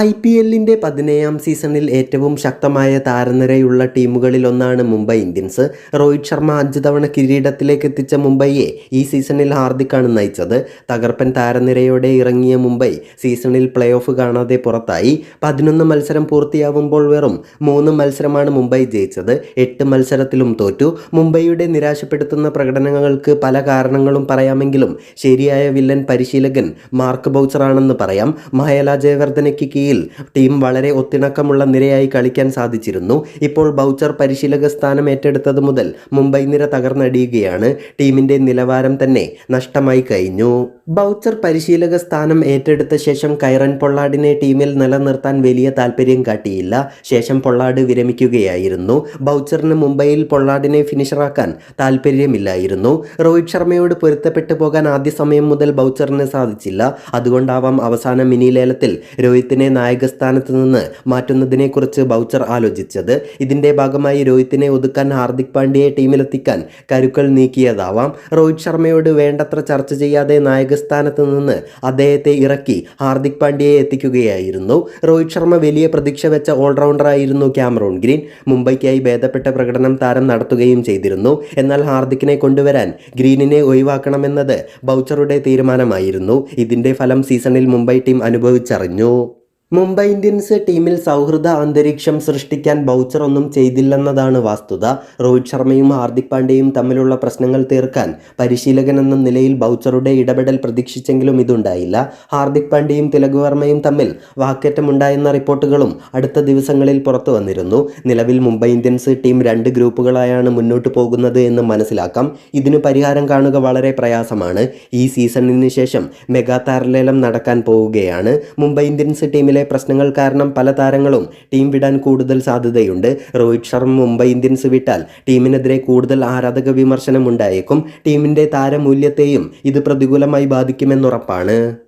I P എല്ലിന്റെ പതിനേഴാം സീസണിൽ ഏറ്റവും ശക്തമായ താരനിരയുള്ള ടീമുകളിലൊന്നാണ് മുംബൈ ഇന്ത്യൻസ്. രോഹിത് ശർമ്മ അഞ്ച് തവണ കിരീടത്തിലേക്ക് എത്തിച്ച മുംബൈയെ ഈ സീസണിൽ ഹാർദിക്കാണ് നയിച്ചത്. തകർപ്പൻ താരനിരയോടെ ഇറങ്ങിയ മുംബൈ സീസണിൽ പ്ലേ ഓഫ് കാണാതെ പുറത്തായി. പതിനൊന്ന് മത്സരം പൂർത്തിയാവുമ്പോൾ വെറും മൂന്ന് മത്സരമാണ് മുംബൈ ജയിച്ചത്. എട്ട് മത്സരത്തിലും തോറ്റു. മുംബൈയുടെ നിരാശപ്പെടുത്തുന്ന പ്രകടനങ്ങൾക്ക് പല കാരണങ്ങളും പറയാമെങ്കിലും ശരിയായ വില്ലൻ പരിശീലകൻ മാർക്ക് ബൗച്ചറാണെന്ന് പറയാം. മഹേല ജയവർദ്ധനയ്ക്ക് കീഴിൽ ടീം വളരെ ഒത്തിണക്കമുള്ള നിരയായി കളിക്കാൻ സാധിച്ചിരുന്നു. ഇപ്പോൾ ബൗച്ചർ പരിശീലക സ്ഥാനം ഏറ്റെടുത്തത് മുതൽ മുംബൈ നിര തകർന്നടിയുകയാണ്. ടീമിന്റെ നിലവാരം തന്നെ നഷ്ടമായി കഴിഞ്ഞു. ബൗച്ചർ പരിശീലക സ്ഥാനം ഏറ്റെടുത്ത ശേഷം കൈറൻ പൊള്ളാടിനെ ടീമിൽ നിലനിർത്താൻ വലിയ താല്പര്യം കാട്ടിയില്ല. ശേഷം പൊള്ളാട് വിരമിക്കുകയായിരുന്നു. ബൗച്ചറിന് മുംബൈയിൽ പൊള്ളാടിനെ ഫിനിഷറാക്കാൻ താല്പര്യമില്ലായിരുന്നു രോഹിത് ശർമ്മയോട് പൊരുത്തപ്പെട്ടു പോകാൻ ആദ്യ സമയം മുതൽ ബൗച്ചറിന് സാധിച്ചില്ല. അതുകൊണ്ടാവാം അവസാന മിനി ലേലത്തിൽ രോഹിത്തിനെ നായകസ്ഥാനത്ത് നിന്ന് മാറ്റുന്നതിനെക്കുറിച്ച് ബൗച്ചർ ആലോചിച്ചത്. ഇതിന്റെ ഭാഗമായി രോഹിത്തിനെ ഒതുക്കാൻ ഹാർദിക് പാണ്ഡ്യയെ ടീമിലെത്തിക്കാൻ കരുക്കൾ നീക്കിയതാവാം. രോഹിത് ശർമ്മയോട് വേണ്ടത്ര ചർച്ച ചെയ്യാതെ നായകസ്ഥാനത്ത് നിന്ന് അദ്ദേഹത്തെ ഇറക്കി ഹാർദിക് പാണ്ഡ്യയെ എത്തിക്കുകയായിരുന്നു. രോഹിത് ശർമ്മ വലിയ പ്രതീക്ഷ വെച്ച ഓൾറൗണ്ടറായിരുന്നു ക്യാമറോൺ ഗ്രീൻ. മുംബൈക്കായി ഭേദപ്പെട്ട പ്രകടനം താരം നടത്തുകയും ചെയ്തിരുന്നു. എന്നാൽ ഹാർദിക്കിനെ കൊണ്ടുവരാൻ ഗ്രീനിനെ ഒഴിവാക്കണമെന്നത് ബൗച്ചറുടെ തീരുമാനമായിരുന്നു. ഇതിന്റെ ഫലം സീസണിൽ മുംബൈ ടീം അനുഭവിച്ചറിഞ്ഞു. മുംബൈ ഇന്ത്യൻസ് ടീമിൽ സൗഹൃദ അന്തരീക്ഷം സൃഷ്ടിക്കാൻ ബൗച്ചർ ഒന്നും ചെയ്തില്ലെന്നതാണ് വസ്തുത. രോഹിത് ശർമ്മയും ഹാർദിക് പാണ്ഡ്യയും തമ്മിലുള്ള പ്രശ്നങ്ങൾ തീർക്കാൻ പരിശീലകൻ എന്ന നിലയിൽ ബൗച്ചറുടെ ഇടപെടൽ പ്രതീക്ഷിച്ചെങ്കിലും ഇതുണ്ടായില്ല. ഹാർദിക് പാണ്ഡ്യയും തിലക് വർമ്മയും തമ്മിൽ വാക്കേറ്റമുണ്ടായെന്ന റിപ്പോർട്ടുകളും അടുത്ത ദിവസങ്ങളിൽ പുറത്തു വന്നിരുന്നു. നിലവിൽ മുംബൈ ഇന്ത്യൻസ് ടീം രണ്ട് ഗ്രൂപ്പുകളായാണ് മുന്നോട്ട് പോകുന്നത് എന്ന് മനസ്സിലാക്കാം. ഇതിന് പരിഹാരം കാണുക വളരെ പ്രയാസമാണ്. ഈ സീസണിന് ശേഷം മെഗാ താരലേലം നടക്കാൻ പോവുകയാണ്. മുംബൈ ഇന്ത്യൻസ് ടീമിലെ പ്രശ്നങ്ങൾ കാരണം പല താരങ്ങളും ടീം വിടാൻ കൂടുതൽ സാധ്യതയുണ്ട്. രോഹിത് ശർമ്മ മുംബൈ ഇന്ത്യൻസ് വിട്ടാൽ ടീമിനെതിരെ കൂടുതൽ ആരാധക വിമർശനമുണ്ടായേക്കും. ടീമിന്റെ താരമൂല്യത്തെയും ഇത് പ്രതികൂലമായി ബാധിക്കുമെന്നുറപ്പാണ്.